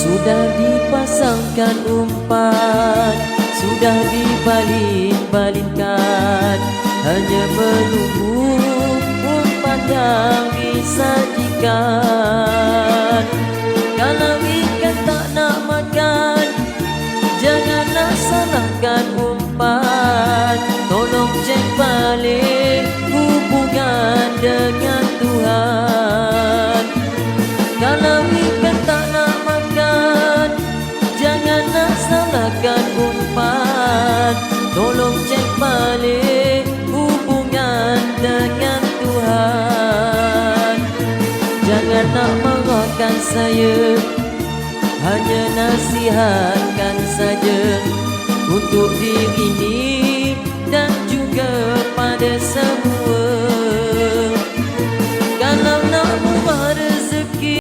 Sudah dipasangkan umpan Sudah dibalin-balinkan Hanya menunggu umpan yang disajikan. Kalau ikan tak nak makan Janganlah salahkan umpan. Tolong cek balik Tolong cek balik hubungan dengan Tuhan. Jangan nak marahkan saya hanya nasihatkan saja untuk diri